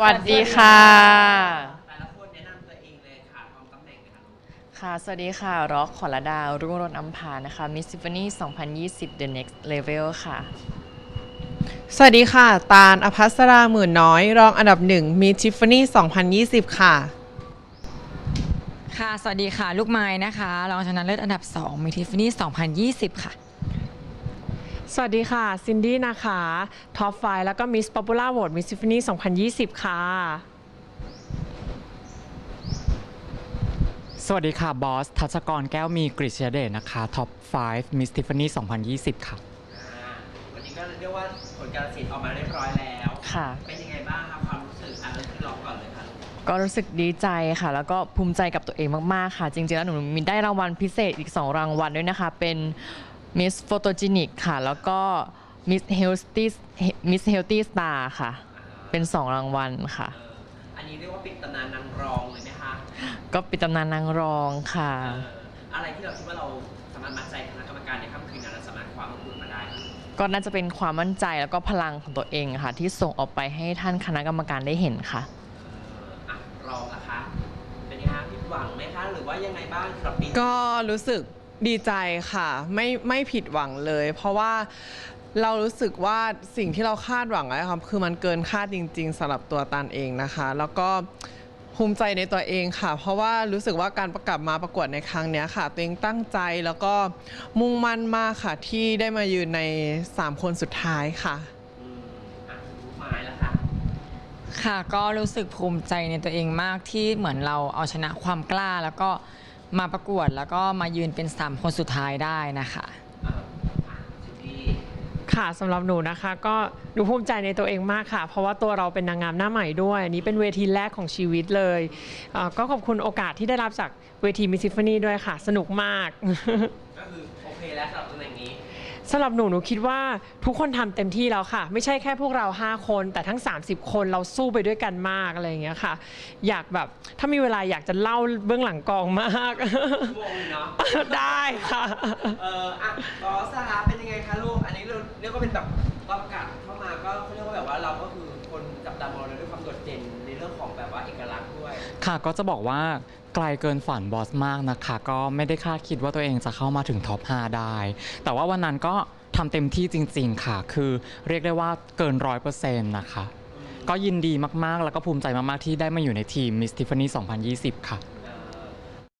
สวัสดีค่ะ แต่ละคนแนะนำตัวเองเลยค่ะพร้อมตำแหน่งเลยค่ะลูกค่ะ สวัสดีค่ะ ร็อกขอระดาวรุ่งโรจน์อัมพานะคะ Miss Tiffany 2020 The Next Level ค่ะ สวัสดีค่ะ ตาลอภัสราหมื่นน้อย รองอันดับหนึ่งมีทิฟฟานี่2020 ค่ะ ค่ะ สวัสดีค่ะ ลูกไม้นะคะ รองชนะเลิศอันดับ 2มีทิฟฟานี่ 2020 ค่ะ สวัสดีค่ะ ซินดี้นะคะท็อปไฟแล้วก็มิสป๊อปปูล่าโหวตมิสซิฟนี่2020 ค่ะ สวัสดีค่ะ บอส ทัชกรแก้วมีกริชยเดชนะคะท็อป5 Miss Tiffany 2020 ค่ะอ่าวันนี้ก็เรียกว่าผลการตัดสินออกมาเรียบร้อยแล้ว ค่ะ เป็นยังไงบ้างครับความรู้สึกอะเริ่มที่ล็อกก่อนเลยค่ะลูกก็รู้สึกดีใจค่ะ แล้วก็ภูมิใจกับตัวเองมาก ๆ ค่ะ จริง ๆ แล้วหนูมีได้รางวัลพิเศษอีก 2 รางวัลด้วยนะคะ เป็น Miss Photogenic ค่ะ แล้วก็ Miss Healthy Miss Healthy Star ค่ะ เป็น2รางวัลค่ะเอออันนี้เรียกว่าปิดตำนานนางรองเลยไหมคะก็ปิดตำนานนางรองค่ะ เอออะไรที่เราคิดว่าเราสามารถมัดใจคณะกรรมการในค่ำคืนนั้นและสามารถคว้ามงกุฎมาได้คะก็น่าจะเป็นความมั่นใจแล้วก็พลังของตัวเองค่ะ ที่ส่งออกไปให้ท่านคณะกรรมการได้เห็นค่ะเอออะรองนะคะเป็นยังไงคะผิดหวังไหมคะหรือว่ายังไงบ้างสำหรับปีนี้ก็รู้สึก ดีใจค่ะไม่ไม่ผิดหวังเลย เพราะว่าเรารู้สึกว่าสิ่งที่เราคาดหวังไว้ครับคือมันเกินคาดจริง ๆสำหรับตัวตันเองนะคะ แล้วก็ภูมิใจในตัวเองค่ะ เพราะว่ารู้สึกว่าการประกลับมาประกวดในครั้งเนี้ยค่ะ ตัวเองตั้งใจแล้วก็มุ่งมั่นมากค่ะ ที่ได้มายืนใน 3 คนสุดท้ายค่ะอืมอะลูกไม้แล้วค่ะค่ะก็รู้สึกภูมิใจในตัวเองมากที่เหมือนเราเอาชนะความกล้าแล้วก็ มาประกวดแล้วก็มายืนเป็นสามคนสุดท้ายได้นะคะ ค่ะสำหรับหนูนะคะก็หนูภูมิใจในตัวเองมากค่ะ เพราะว่าตัวเราเป็นนางงามหน้าใหม่ด้วยอันนี้เป็นเวทีแรกของชีวิตเลยเอ่อก็ขอบคุณโอกาสที่ได้รับจากเวทีมิสซิฟนี่ด้วยค่ะ สนุกมาก ก็คือ สำหรับหนูหนูคิดว่าทุกคนทำเต็มที่แล้วค่ะ ไม่ใช่แค่พวกเรา 5 คน แต่ทั้ง 30 คนเราสู้ไปด้วยกันมากอะไรอย่างเงี้ยค่ะ อยากแบบถ้ามีเวลาอยากจะเล่าเบื้องหลังกองมากชั่วโมงหนึ่งเนาะได้ค่ะเอออะบอสนะคะเป็นยังไงคะลูกอันนี้เราเรียกว่าเป็นแบบตอนประกาศเข้ามาก็เขาเรียกว่าแบบว่าเราก็คือคนจับตามองเราด้วยความโดดเด่น ค่ะก็จะบอกว่าไกลเกินฝันบอสมากนะคะ ก็ไม่ได้คาดคิดว่าตัวเองจะเข้ามาถึงท็อป 5 ได้ แต่ว่าวันนั้นก็ทำเต็มที่จริง ๆ ค่ะ คือเรียกได้ว่าเกินร้อยเปอร์เซ็นต์นะคะ ก็ยินดีมากๆ แล้วก็ภูมิใจมาก ๆ ที่ได้มาอยู่ในทีม Miss Tiffany 2020 ค่ะ